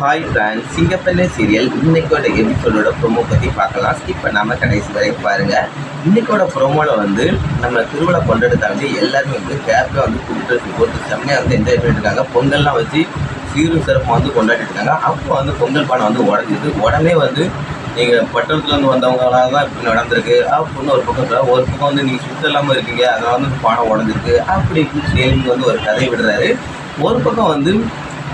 Hi friends சிங்கப்பெண்ணை serial இன்னைக்கோட எபிசோடோட ப்ரோமோ பற்றி பார்க்கலாம். ஸ்கிப் பண்ணாமல் கடைசி வரை பாருங்கள் இன்னைக்கோட ப்ரோமோவில் வந்து நம்ம திருவிழா கொண்டாடு தாண்டி எல்லாருமே வந்து கேப்பில் வந்து கூப்பிட்டு போட்டு செம்மையாக வந்து என்ஜாய் பண்ணிட்டு இருக்காங்க. பொங்கல்லாம் வச்சு சீரும் சிறப்பாக வந்து கொண்டாடிட்டு இருக்காங்க. அப்போ வந்து பொங்கல் பானை வந்து உடஞ்சிது. உடனே வந்து நீங்கள் பட்டணத்துலேருந்து வந்தவங்களால தான் இப்படி நடந்திருக்கு. அப்படின்னு ஒரு பக்கம் சொல்ல ஒரு பக்கம் வந்து நீங்கள் சுத்தம் இல்லாமல் இருக்கீங்க. அதனால வந்து பானை உடஞ்சிருக்கு. அப்படி இப்படின்னு வந்து ஒரு கதையை விடுறாரு. ஒரு பக்கம் வந்து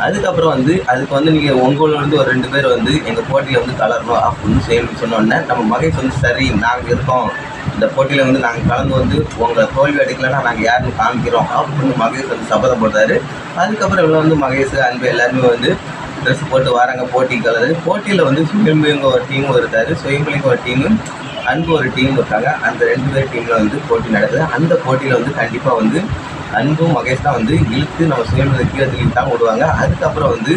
அதுக்கப்புறம் வந்து அதுக்கு வந்து நீங்கள் உங்களோட வந்து ஒரு ரெண்டு பேர் வந்து எங்கள் போட்டியில் வந்து கலரணும் அப்படின்னு சொல்லி சொன்னோடனே நம்ம மகேஷ் வந்து சரி நாங்கள் இருக்கோம். இந்த போட்டியில் வந்து நாங்கள் கலந்து வந்து உங்களை தோல்வி அடிக்கலைன்னா நாங்கள் யாருன்னு காமிக்கிறோம். அப்படின்னு மகேஷ் வந்து சபதம் போடுறாரு. அதுக்கப்புறம் இவ்வளோ வந்து மகேஷ் அன்பு எல்லாருமே வந்து ட்ரெஸ் போட்டு வராங்க போட்டி கலரு போட்டியில் வந்து சுயம்புங்க ஒரு டீமும் இருக்காரு. சுயம்புலிங்க ஒரு டீமும் அன்பு ஒரு டீம் இருக்காங்க. அந்த ரெண்டு பேர் டீமில் வந்து போட்டி நடக்குது. அந்த போட்டியில் வந்து கண்டிப்பாக வந்து அன்பும் மகேஷ் தான் வந்து இழுத்து நம்ம சுயம்புல கீழே தள்ளி தான் விடுவாங்க அதுக்கப்புறம் வந்து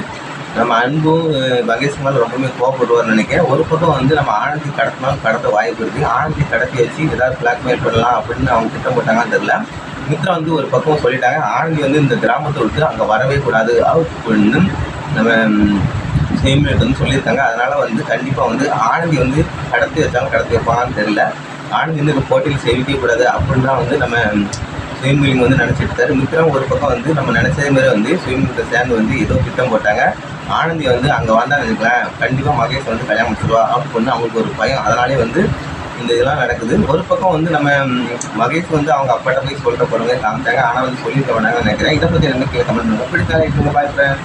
நம்ம அன்பும் மகேஷ் மேலே ரொம்பவுமே கோவப்படுவார்னு நினைக்கிறேன். ஒரு பக்கம் வந்து நம்ம ஆனந்தி கடத்தினாலும் கடத்த வாய்ப்பு இருக்குது ஆனந்தி கடத்தி வச்சு ஏதாவது பிளாக்மெயில் பண்ணலாம் அப்படின்னு அவங்க திட்டம் போட்டாங்கன்னு தெரியல. மித்ரா வந்து ஒரு பக்கம் சொல்லிட்டாங்க. ஆனந்தி வந்து இந்த கிராமத்தை விட்டு அங்கே வரவே கூடாது. அப்படின்னு நம்ம சேமியட் வந்து சொல்லியிருக்காங்க. அதனால் வந்து கண்டிப்பாக வந்து ஆனந்தி வந்து கடத்தி வச்சாலும் கடத்தி வைப்பாங்கன்னு தெரியல. ஆனந்தி வந்து இந்த போட்டியில் சேவிக்கவே கூடாது அப்படின்னு தான் வந்து நம்ம ஸ்விம்மிங் வந்து நினச்சிட்டு இருக்காரு. மித்ரம் ஒரு பக்கம் வந்து நம்ம நினச்சதே மாதிரி வந்து ஸ்விம்மிங்கை சேர்ந்து வந்து ஏதோ திட்டம் போட்டாங்க. ஆனந்தி வந்து அங்கே வந்தால் நினைக்கலாம் கண்டிப்பாக மகேஷ் வந்து கல்யாணம் முடிச்சிருவா அப்படின்னு அவங்களுக்கு ஒரு பயம். அதனாலே வந்து இந்த இதெல்லாம் நடக்குது. ஒரு பக்கம் வந்து நம்ம மகேஷ் வந்து அவங்க அப்பாட்ட போய் சொல்கிற போகிறவங்க காமிச்சாங்க ஆனால் வந்து சொல்லிட்டு வேணாங்கன்னு நினைக்கிறேன். இதை பற்றி என்ன கேட்க கமெண்ட் பண்ணுங்க. பிடிச்சா பாய் ஃப்ரெண்ட்